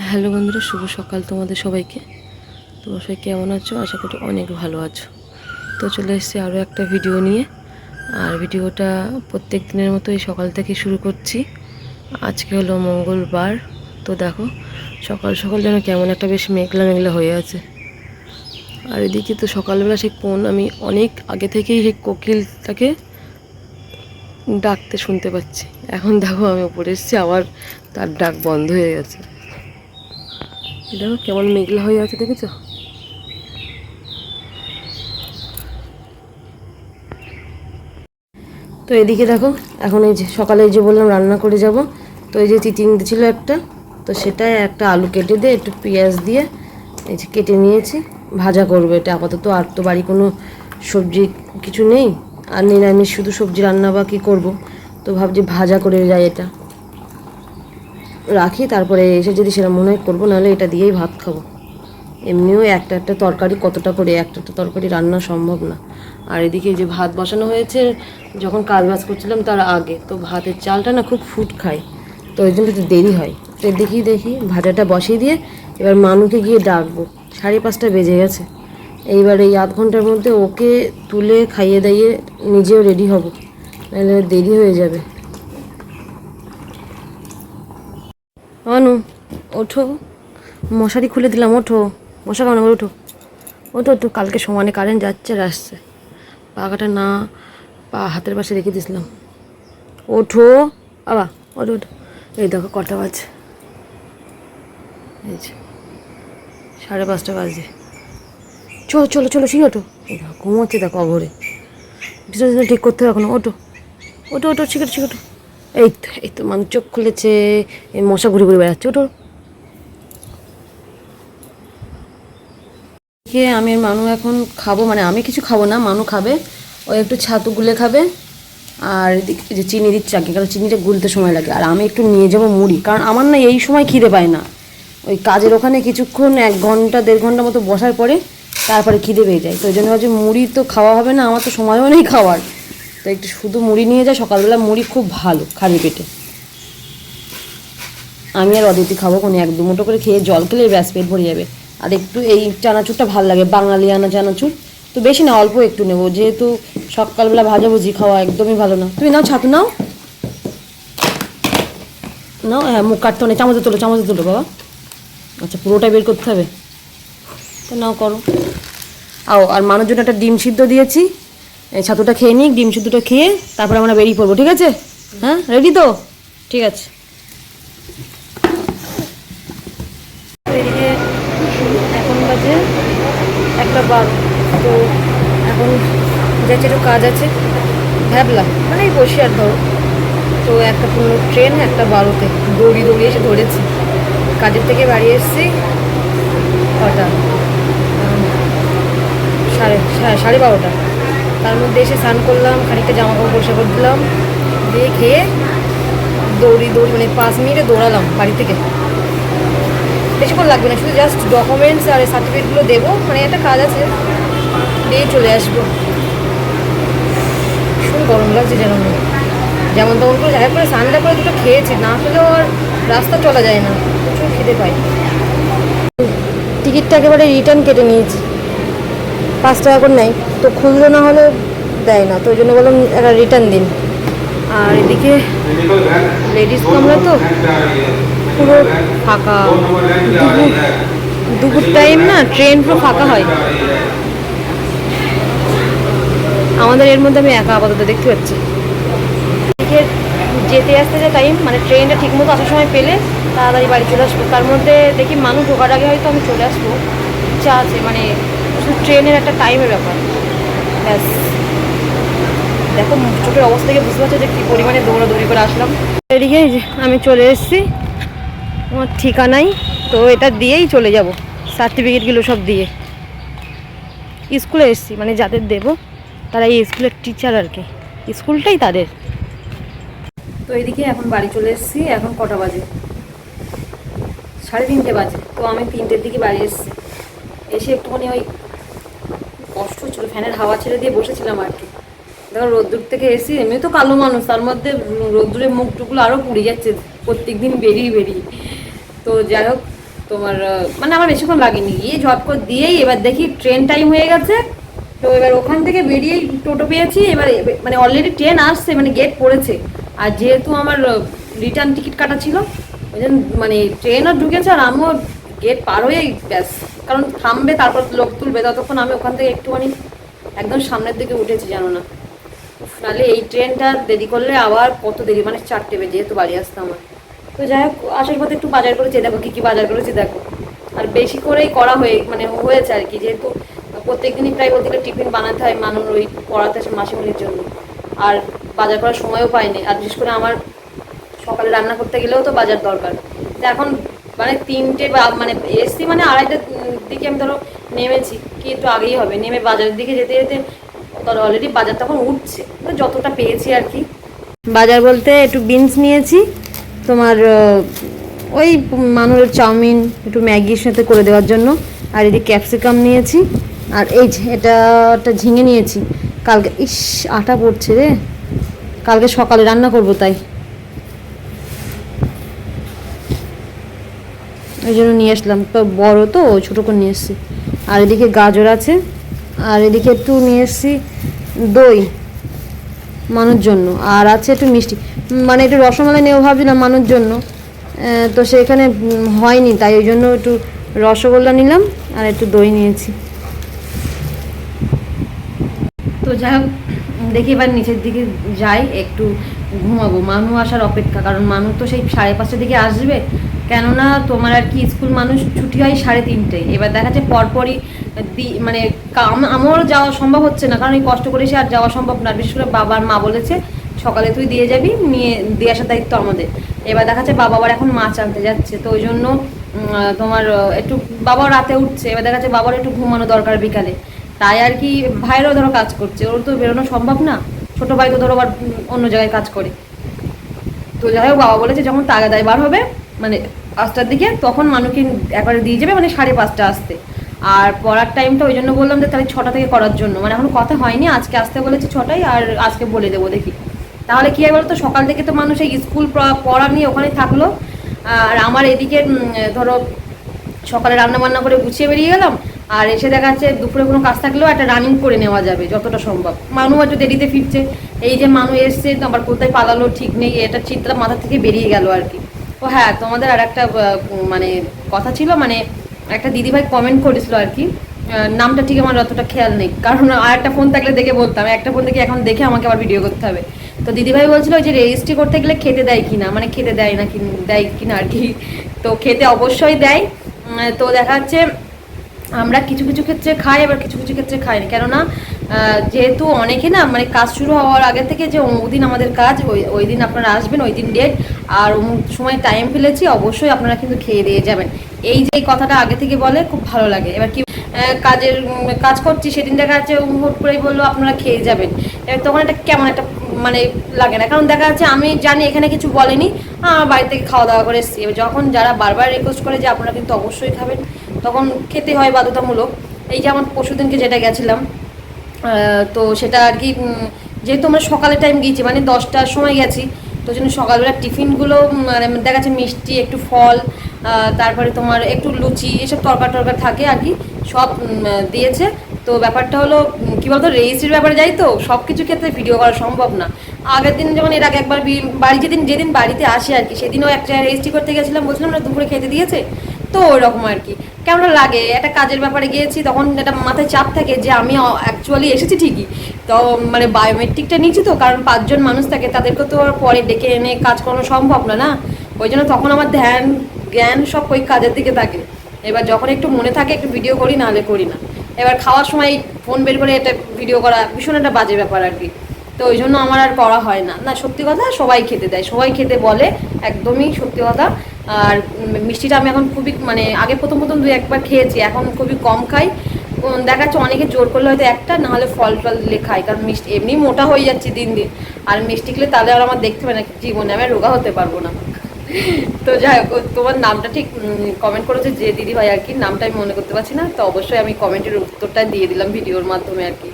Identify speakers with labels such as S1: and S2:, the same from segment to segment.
S1: Hello বন্ধুরা, শুভ সকাল তোমাদের সবাইকে। তোমরা সবাই কেমন আছো? আশা করি অনেক ভালো আছো। তো চলে এসেছি আরও একটা ভিডিও নিয়ে। আর ভিডিওটা প্রত্যেক দিনের মতো এই সকাল থেকে শুরু করছি। আজকে হলো মঙ্গলবার। তো দেখো, সকাল সকাল যেন কেমন একটা বেশ মেঘলা মেঘলা হয়ে আছে। আর এদিকে তো সকালবেলা সেই কোন আমি অনেক আগে থেকেই সেই কোকিলটাকে ডাকতে শুনতে পাচ্ছি। এখন দেখো আমি উপরে এসেছি, আবার তার ডাক বন্ধ হয়ে গেছে। দেখো কেমন মেঘলা হয়ে আছে, দেখেছ? তো এদিকে দেখো, এখন এই যে সকালে যে বললাম রান্না করে যাব, তো এই যে চিচিং ছিল একটা, তো সেটাই একটা আলু কেটে দিয়ে একটু পেঁয়াজ দিয়ে এই যে কেটে নিয়েছি, ভাজা করবে এটা। আপাতত আর তো বাড়ি কোনো সবজি কিছু নেই, আর নিরামিষ শুধু সবজি রান্না বা কী করব, তো ভাবছি ভাজা করে যাই এটা। রাখি, তারপরে এসে যদি সেটা মনে হয় করব, নাহলে এটা দিয়েই ভাত খাব। এমনিও একটা একটা তরকারি, কতটা করে একটা একটা তরকারি রান্না সম্ভব না। আর এদিকে যে ভাত বসানো হয়েছে, যখন কাজ বাজ করছিলাম তার আগে, তো ভাতের চালটা না খুব ফুট খায়, তো ওই জন্য একটু দেরি হয়। তো দেখি দেখি, ভাজাটা বসিয়ে দিয়ে এবার মানুকে গিয়ে ডাকবো। সাড়ে পাঁচটা বেজে গেছে। এইবার এই আধ ঘণ্টার মধ্যে ওকে তুলে খাইয়ে দাইয়ে নিজেও রেডি হব। নাহলে দেরি হয়ে যাবে। অনু, ওঠো। মশারি খুলে দিলাম, ওঠো। মশা কেমন ওঠো। ওঠো তো কালকে সমানে কারেন্ট যাচ্ছে আর আসছে। পাখাটা না, পা হাতের পাশে রেখে দিয়েছিলাম। ওঠো। আবা ওঠো ওঠো। এই দেখো, কটা বাজে এই যে, সাড়ে পাঁচটা বাজে চলো চলো চলো ঠিক ওঠো। এই দেখো, ঘুমোচ্ছে দেখো অঘরে। বিছানা ঠিক করতে হবে এখন। ওঠো। ওঠো ওঠো আছে ঠিক ওঠো। এই তো এই তো মানুষ চোখ খুলেছে মশা ঘুরে ঘুরে বেড়াচ্ছে কে আমি মানু এখন খাব মানে আমি কিছু খাব না, মানু খাবে, ও একটু ছাতু গুলে খাবে, আর যে চিনি দিচ্ছে আগে, কারণ চিনিটা গুলতে সময় লাগে, আর আমি একটু নিয়ে যাব মুড়ি, কারণ আমার না এই সময় খিদে পায় না। ওই কাজের ওখানে কিছুক্ষণ, এক ঘণ্টা, দেড় ঘণ্টা মতো বসার পরে তারপরে খিদে পেয়ে যায়, তো ওই জন্য ভাবছি মুড়ি তো খাওয়া হবে না, আমার তো সময়ও নেই খাওয়ার। তো একটু শুধু মুড়ি নিয়ে যায় সকালবেলা মুড়ি খুব ভালো, খালি পেটে। আমি আর অদিতি খাব কোনো এক দু মুঠো করে খেয়ে জল খেলে ব্যাস, পেট ভরে যাবে। আর একটু এই চানাচুরটা ভালো লাগে, বাঙালিয়ানা চানাচুর। তো বেশি না, অল্প একটু নেব, যেহেতু সকালবেলা ভাজাভুজি খাওয়া একদমই ভালো না। তুমি নাও ছাতু, নাও। নাও হ্যাঁ মুখ কাটতে নেই চামচে তোলো চামচে তোলো, বাবা। আচ্ছা পুরোটা বের করতে হবে। তো নাও, করো। আও, আর মানুষজন একটা ডিম সিদ্ধ দিয়েছি। ছাতুটা খেয়ে নিই ডিম সিদ্ধটা খেয়ে তারপরে আমরা বেরিয়ে পড়ব, ঠিক আছে? হ্যাঁ? রেডি তো? ঠিক আছে। এখন বাজে একটা বার। তো এখন যাচ্ছে একটু কাজ আছে, ভাবলাম মানে বসে আর ধরো। তো একটা পুরো ট্রেন, একটা বারোতে দৌড়ি দৌড়িয়ে এসে ধরেছি। কাজের থেকে বাড়ি এসেছি কটা সাড়ে- সাড়ে বারোটা। তার মধ্যে এসে স্নান করলাম, খানিকটা জামা কাপড় পরিষ্কার করে দিলাম দিয়ে খেয়ে দৌড়ি দৌড়ি মানে পাঁচ মিনিটে দৌড়ালাম বাড়ি থেকে। বেশিক্ষণ লাগবে না, শুধু জাস্ট ডকুমেন্টস আর সার্টিফিকেটগুলো দেবো মানে একটা কাজ আছে দিয়ে চলে আসব। ভীষণ গরম লাগছে যেন। যেমন তেমন করে যাই করে স্নানটা করে দুটো খেয়েছি, না খেলেও আর রাস্তা চলা যায় না, প্রচুর খিদে পাই টিকিটটা একেবারে রিটার্ন কেটে নিয়েছি। পাঁচ টাকা করে নেয়। তো খুললো না হলে দেয় না, তো ওই জন্য বললাম একটা রিটার্ন দিন। আর এদিকে লেডিস কামরা তো পুরো ফাঁকা। দুপুর দুপুর টাইম না ট্রেন পুরো ফাঁকা হয়। আমাদের এর মধ্যে আমি একা আপাতত দেখতে পাচ্ছি। যেতে আসতে যে টাইম মানে ট্রেনটা ঠিকমতো আসার সময় পেলে তাড়াতাড়ি বাড়ি চলে আসব। তার মধ্যে দেখি মানুষ ঢোকার আগে হয়তো আমি চলে আসব। ইচ্ছা আছে মানে শুধু ট্রেনের একটা টাইমের ব্যাপার। ব্যাস। দেখো চোখের অবস্থা থেকে বুঝতে পারছ যে কী পরিমাণে দৌড়াদৌড়ি করে আসলাম। এদিকে আমি চলে এসেছি। আমার ঠিকানাই। তো এটা দিয়েই চলে যাব। সার্টিফিকেটগুলো সব দিয়ে। স্কুলে এসেছি মানে যাদের দেব, তারা এই স্কুলের টিচার আর কি। স্কুলটাই তাদের। তো এদিকে এখন বাড়ি চলে এসেছি, এখন কটা বাজে? সাড়ে তিনটে বাজে। তো আমি তিনটের দিকে বাড়ি এসেছি। এসে একটুখানি ওই কষ্ট হচ্ছিল, ফ্যানের হাওয়া ছেড়ে দিয়ে বসেছিলাম আর কি। দেখো, রোদ্দুর থেকে এসি এমনি তো কালো মানুষ, তার মধ্যে রোদ্দুরের মুখ টুকগুলো আরও পুড়ে যাচ্ছে প্রত্যেক দিন বেরিয়ে বেরিয়ে। তো যাই হোক, তোমার মানে আমার বেশিক্ষণ লাগেনি। গিয়ে ঝটপট দিয়েই এবার দেখি ট্রেন টাইম হয়ে গেছে। তো এবার ওখান থেকে বেরিয়েই টোটো পেয়েছি, এবার মানে অলরেডি ট্রেন আসছে মানে গেট পড়েছে। আর যেহেতু আমার রিটার্ন টিকিট কাটা ছিল, ওই জন্য মানে ট্রেনও ঢুকেছে আর আমিও গেট পার হয়েই, ব্যাস। কারণ থামবে, তারপর লোক তুলবে। ততক্ষণ আমি ওখান থেকে একটুখানি একদম সামনের দিকে উঠেছি, জানো না। নাহলে এই ট্রেনটা দেরি করলে আবার কত দেরি? মানে চারটে বেজে, যেহেতু বাড়ি আসতে আমার। তো যাই হোক আসার পথে একটু বাজার করেছি। দেখো কী কী বাজার করেছি, দেখো। আর বেশি করেই করা হয়ে মানে হয়েছে আর কি, যেহেতু প্রত্যেক দিনই প্রায় বলতে গেলে টিফিন বানাতে হয় মানুষ ওই পড়াতে আসে মাসিমণির জন্য। আর বাজার করার সময়ও পাইনি। আর বিশেষ করে আমার সকালে রান্না করতে গেলেও তো বাজার দরকার। এখন মানে তিনটে বা মানে এসছি মানে আড়াইটার দিকে আমি ধরো নেমেছি, কি একটু আগেই হবে। নেমে বাজারের দিকে যেতে যেতে ধরো অলরেডি বাজার তখন উঠছে যতটা পেয়েছি আর কি। বাজার বলতে একটু বিনস নিয়েছি, তোমার ওই মানুষের চাউমিন, একটু ম্যাগির সাথে করে দেওয়ার জন্য, আর এদিকে ক্যাপসিকাম নিয়েছি, আর এই এটা একটা ঝিঙে নিয়েছি। কালকে, ইস, আটা পড়ছে রে। কালকে সকালে রান্না করব তাই। ওই জন্য নিয়ে আসলাম। তো বড় তো, ছোটো করে নিয়ে এসেছি আর এদিকে গাজর আছে, আর এদিকে একটু নিয়ে এসেছি দই মানুষ জন্য। আর আছে একটু মিষ্টি। মানে একটু রসমালাই নেব ভাবছিলাম মানুষ জন্য। তো সেখানে হয়নি, তাই ওই জন্য একটু রসগোল্লা নিলাম আর একটু দই নিয়েছি। তো যাই হোক, দেখি এবার নিচের দিকে যাই, একটু ঘুমাবো। মানু আসার অপেক্ষা, কারণ মানু তো সেই সাড়ে পাঁচটার দিকে আসবে। কেননা তোমার আর কি স্কুল মানুষ ছুটি হয় সাড়ে তিনটেয়। এবার দেখা যাচ্ছে পরপরই মানে আমারও যাওয়া সম্ভব হচ্ছে না, কারণ এই কষ্ট করে সে আর যাওয়া সম্ভব না। বিশেষ করে বাবার মা বলেছে, সকালে তুই দিয়ে যাবি, নিয়ে, দিয়ে আসার দায়িত্ব আমাদের। এবার দেখা যাচ্ছে বাবা আবার এখন মাছ আনতে যাচ্ছে, তো ওই জন্য তোমার একটু বাবা রাতে উঠছে, এবার দেখা যাচ্ছে বাবার একটু ঘুমানো দরকার বিকালে। তাই আর কি ভাইয়েরও ধরো কাজ করছে, ওর তো বেরোনো সম্ভব না, ছোট ভাই তো ধরো আবার অন্য জায়গায় কাজ করে। তো যাই হোক, বাবা বলেছে যখন তাগাদায় বার হবে মানে পাঁচটার দিকে, তখন মানুষকে একবারে দিয়ে যাবে মানে সাড়ে পাঁচটা আসতে। আর পড়ার টাইমটা ওই জন্য বললাম যে তাহলে ছটা থেকে করার জন্য। মানে এখন কথা হয়নি, আজকে আসতে বলেছে ছটায় আর আজকে বলে দেবো দেখি। তাহলে কী হয় বলতো, সকাল থেকে তো মানুষ এই স্কুল পড়া নিয়ে ওখানে থাকল। আর আমার এদিকে ধরো সকালে রান্না বান্না করে গুছিয়ে বেরিয়ে গেলাম। আর এসে দেখা যাচ্ছে দুপুরে কোনো কাজ থাকলেও একটা রানিং করে নেওয়া যাবে যতটা সম্ভব। মানু একটু দেরিতে ফিরছে। এই যে মানু এসছে, তো আবার কোথায় পালালো ঠিক নেই, এটা চিন্তা মাথা থেকে বেরিয়ে গেল আর কি। ও হ্যাঁ তোমাদের আর একটা মানে কথা ছিল মানে একটা দিদিভাই কমেন্ট করেছিল আর কি নামটা ঠিক আমার অতটা খেয়াল নেই, কারণ আর একটা ফোন থাকলে দেখে বলতাম, একটা ফোন থেকে এখন দেখে আমাকে আবার ভিডিও করতে হবে। তো দিদিভাই বলছিল যে রেজিস্ট্রি করতে গেলে খেতে দেয় কিনা? মানে খেতে দেয় না কি দেয় কিনা আর কি, তো খেতে অবশ্যই দেয়। তো দেখা যাচ্ছে আমরা কিছু কিছু ক্ষেত্রে খাই, আবার কিছু কিছু ক্ষেত্রে খাই না কেননা যেহেতু অনেকে না মানে কাজ শুরু হওয়ার আগে থেকে যে অমুক দিন আমাদের কাজ, ওই ওই দিন আপনারা আসবেন, ওই দিন ডেট আর অমুক সময় টাইম ফেলেছি, অবশ্যই আপনারা কিন্তু খেয়ে দিয়ে যাবেন। এই যে কথাটা আগে থেকে বলে, খুব ভালো লাগে। এবার কি কাজের কাজ করছি সেদিন দেখা যাচ্ছে হুট করেই বলল, আপনারা খেয়ে যাবেন। এবার তখন একটা কেমন একটা মানে লাগে না। কারণ দেখা যাচ্ছে, আমি জানি এখানে কিছু বলেনি আমার বাড়ি থেকে খাওয়া দাওয়া করে এসেছি। এবার যখন যারা বারবার রিকোয়েস্ট করে যে, আপনারা কিন্তু অবশ্যই খাবেন তখন খেতে হয় বাধ্যতামূলক। এই যে আমার পরশুদিনকে যেটা গেছিলাম তো সেটা আর কি যেহেতু আমরা সকালে টাইম গিয়েছি মানে দশটার সময় গেছি, তো জন্য সকালবেলা টিফিনগুলো মানে দেখা যাচ্ছে মিষ্টি, একটু ফল তারপরে তোমার একটু লুচি, এসব তরকার টরকার থাকে আর কি, সব দিয়েছে। তো ব্যাপারটা হলো কী বলতো রেজিস্ট্রির ব্যাপারে যাই তো সব কিছু ক্ষেত্রে ভিডিও করা সম্ভব না। আগের দিন যেমন এর আগে একবার বাড়ি যেদিন যেদিন বাড়িতে আসে আর কি, সেদিনও একটা রেজিস্ট্রি করতে গেছিলাম, বলছিলাম না, দুপুরে খেতে দিয়েছে? তো ওরকম আর কি। কেমন লাগে, একটা কাজের ব্যাপারে গিয়েছি, তখন একটা মাথায় চাপ থাকে যে আমি অ্যাকচুয়ালি এসেছি ঠিকই। তো মানে বায়োমেট্রিকটা নিয়েছি তো, কারণ পাঁচজন মানুষ থাকে, তাদেরকে তো পরে ডেকে এনে কাজ করানো সম্ভব না না। ওই জন্য তখন আমার ধ্যান, জ্ঞান সব ওই কাজের দিকে থাকে। এবার যখন একটু মনে থাকে, একটু ভিডিও করি নাহলে করি না। এবার খাওয়ার সময় ফোন বের করে এটা ভিডিও করা ভীষণ একটা বাজে ব্যাপার আর কি। তো ওই জন্য আমার আর করা হয় না। না, সত্যি কথা সবাই খেতে দেয়। সবাই খেতে বলে, একদমই সত্যি কথা। আর মিষ্টিটা আমি এখন খুবই মানে আগে প্রথম প্রথম দু একবার খেয়েছি, এখন খুবই কম খাই। দেখা যাচ্ছে অনেকে জোর করলে হয়তো একটা, না হলে ফল টল খাই, কারণ মিষ্টি এমনি মোটা হয়ে যাচ্ছে দিন দিন। আর মিষ্টি খেলে তাহলে আর আমার দেখতে পারে না জীবনে আমি রোগা হতে পারব না। তো যাই হোক তোমার নামটা ঠিক কমেন্ট করেছে যে দিদি ভাই আর কি, নামটা আমি মনে করতে পারছি না। তো অবশ্যই আমি কমেন্টের উত্তরটা দিয়ে দিলাম ভিডিওর মাধ্যমে আর কি।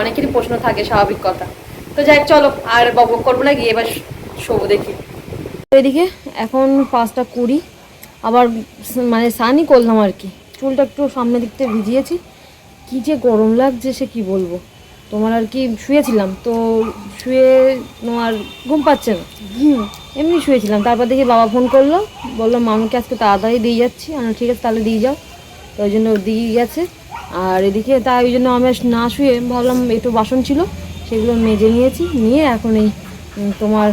S1: অনেকেরই প্রশ্ন থাকে স্বাভাবিক কথা। তো যাই চলো আর বক বক করব না গিয়ে এবার শোবো দেখি। এদিকে এখন পাঁচটা কুড়ি আবার মানে স্নানই করলাম আর কি। চুলটা একটু সামনের দিক থেকে ভিজিয়েছি। কী যে গরম লাগছে সে কি বলব? তোমার আর কি শুয়েছিলাম তো শুয়ে তোমার ঘুম পাচ্ছে না। হুম। এমনি শুয়েছিলাম। তারপর দেখি বাবা ফোন করল বলল মামুকে আজকে তাড়াতাড়ি দিয়ে যাচ্ছি। আমি ঠিক আছে তাহলে দিয়ে যাও। তো ওই জন্য দিয়ে গেছে। আর এদিকে তাই ওই জন্য আমি না শুয়ে ভাবলাম একটু বাসন ছিল, সেগুলো মেজে নিয়েছি, নিয়ে এখন এই তোমার,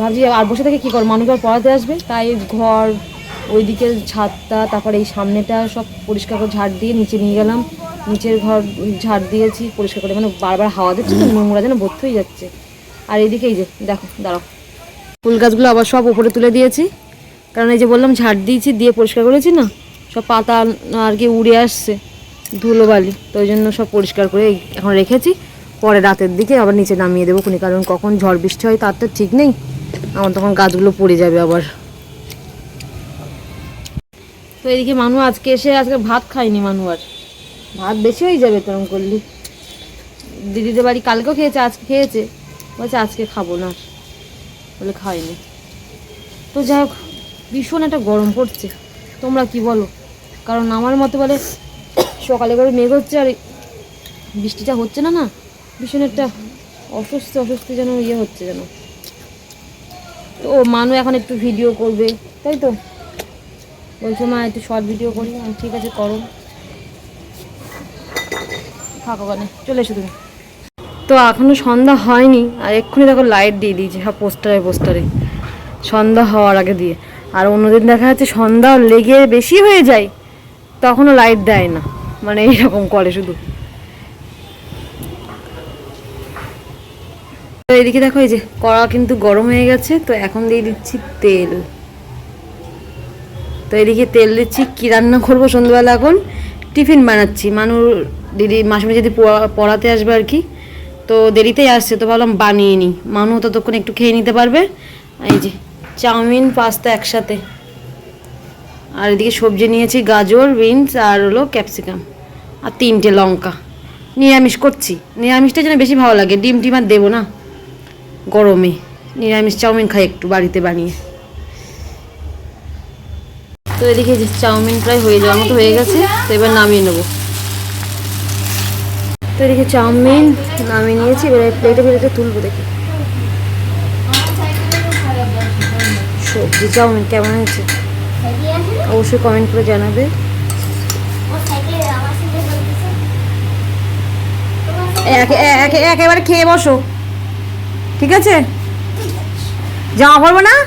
S1: ভাবছি আর বসে থেকে কী কর মানুষ আর পড়াতে আসবে, তাই ঘর ওই ওইদিকে ছাদটা, তারপরে এই সামনেটা সব পরিষ্কার করে ঝাড় দিয়ে নিচে নিয়ে গেলাম। নিচের ঘর ঝাড় দিয়েছি, পরিষ্কার করে মানে বারবার হাওয়া দিচ্ছে তো, নোংরা যেন ভর্তি হয়ে যাচ্ছে। আর এইদিকে এই যে, দেখো, দাঁড়াও। ফুল গাছগুলো আবার সব উপরে তুলে দিয়েছি, কারণ এই যে বললাম ঝাড় দিয়েছি, দিয়ে পরিষ্কার করেছি না, সব পাতা আর কি উড়ে আসছে। ধুলোবালি। তো ওই জন্য সব পরিষ্কার করে এখন রেখেছি। পরে রাতের দিকে আবার নিচে নামিয়ে দেবো খুনি, কারণ কখন ঝড় বৃষ্টি হয় তার তো ঠিক নেই। আমার তখন গাছগুলো পড়ে যাবে আবার। তো এদিকে মানু আজকে এসে আজকে ভাত খায়নি মানু আর। ভাত বেশি হয়ে যাবে তরম করলি দিদিদের বাড়ি কালকেও খেয়েছে, আজকে খেয়েছে। বলছে আজকে খাব না। বলে খাইনি তো যাই হোক, ভীষণ একটা গরম পড়ছে। তোমরা কি বলো? কারণ আমার মতে বলে সকালে করে মেঘ হচ্ছে আর বৃষ্টিটা হচ্ছে না না? ভীষণ একটা অস্বস্তি অস্বস্তি যেন ইয়ে হচ্ছে যেন। তো মানু এখন একটু ভিডিও করবে, তাই তো? বলছো, মা, একটু শর্ট ভিডিও করি ঠিক আছে, করো। থাকো চলে এসো তুমি। তো এখনও সন্ধ্যা হয়নি, আর এক্ষুনি দেখো লাইট দিয়ে দিয়েছে, সব পোস্টারে পোস্টারে সন্ধ্যা হওয়ার আগে দিয়ে। আর অন্যদিন দেখা যাচ্ছে সন্ধ্যা লেগে বেশি হয়ে যায়, তখনও লাইট দেয় না। মানে এইরকম করে শুধু। তো এদিকে দেখো, এই যে কড়া কিন্তু গরম হয়ে গেছে, তো এখন দিয়ে দিচ্ছি তেল। তো এদিকে তেল দিচ্ছি, কী রান্না করব সন্ধ্যাবেলা এখন? টিফিন বানাচ্ছি। মানুর দিদি মাসে যদি পড়া- পড়াতে আসবে আর কি, তো দেরিতেই আসছে, তো ভাবলাম বানিয়ে নিই। মানু ততক্ষণ একটু খেয়ে নিতে পারবে। এই যে, চাউমিন, পাস্তা একসাথে। আর এদিকে সবজি নিয়েছি, গাজর, বিনস আর হলো ক্যাপসিকাম আর তিনটে লঙ্কা। নিরামিষ করছি। নিরামিষটা যেন বেশি ভালো লাগে। ডিম টিম আর দেবো না। গরমে নিরামিষ চাউমিন খাই একটু বাড়িতে বানিয়ে। তো এদিকে চাউমিন প্রায় হয়ে যাওয়ার মতো হয়ে গেছে, তো এবার নামিয়ে নেব। তো এদিকে চাউমিন নামিয়ে নিয়েছি, এবার প্লেটে প্লেটে তুলবো দেখি। সবজি, চাউমিন কেমন হয়েছে? অবশ্যই কমেন্ট করে জানাবে। একে- একে- একেবারে খেয়ে বসো। ঠিক আছে? জামা পরবো না?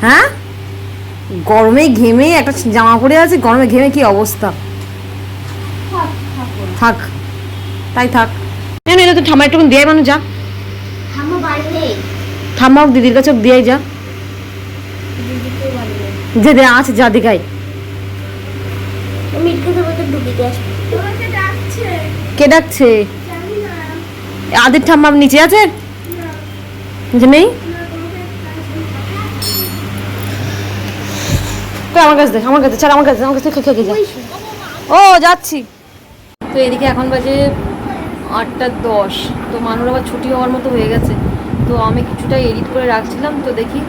S1: হ্যাঁ? গরমে ঘেমে একটা জামা পরে আছে গরমে ঘেমে কি অবস্থা? থাক তাই থাক। এটা তো ঠাম্মা একটু দিয়ে মানুষ যা। ঠাম্মা দিদির কাছে দিয়ে যা। যে দে আছে যা দিঘাই কে ডাকছে? আদির ঠাম্মা নিচে আছে? নিচে নেই? আমার কাছে দেখ আমার কাছে ছাড় আমার কাছে আমার কাছে খেয়ে খেয়ে যা। ও যাচ্ছি। তো এদিকে এখন বাজে আটটা দশ। তো মানুষ আবার ছুটি হওয়ার মতো হয়ে গেছে। তো আমি কিছুটা এডিট করে রাখছিলাম তো দেখি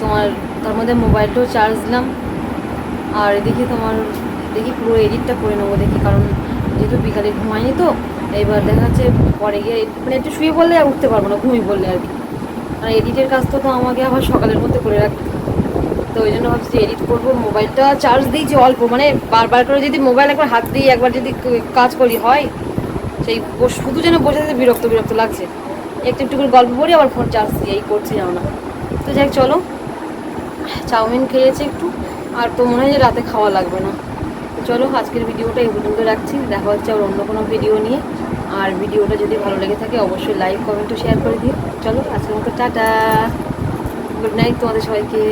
S1: তোমার, তার মধ্যে মোবাইলটাও চার্জ দিলাম। আর এদিকে তোমার দেখি পুরো এডিটটা করে নেব দেখি, কারণ যেহেতু বিকালে ঘুমাইনি তো, এবার দেখা যাচ্ছে পরে গিয়ে মানে একটু শুয়ে পড়লে আর উঠতে পারব না ঘুমিয়ে পড়লে আর কি। আর এডিটের কাজ তো আমাকে আবার সকালের মধ্যে করে রাখতে তো ওই জন্য ভাবছি এডিট করব, মোবাইলটা চার্জ দিয়েছি অল্প মানে বারবার করে যদি মোবাইল একবার হাত দিয়ে একবার যদি কাজ করি, হয়, সেই শুধু যেন বসে বিরক্ত বিরক্ত লাগছে। একটু একটু করে গল্প করি আবার ফোন চার্জ দিয়ে, এই করছি যাও না। তো যাই চলো। চাউমিন খেয়েছে একটু। আর তো মনে হয় যে রাতে খাওয়া লাগবে না। চলো, আজকের ভিডিওটা এই পর্যন্ত রাখছি। দেখা হচ্ছে আর অন্য কোনো ভিডিও নিয়ে। আর ভিডিওটা যদি ভালো লেগে থাকে, অবশ্যই লাইক কমেন্ট শেয়ার করে দিও। চলো, আজকের মতো টাটা। গুড নাইট তোমাদের সবাইকে।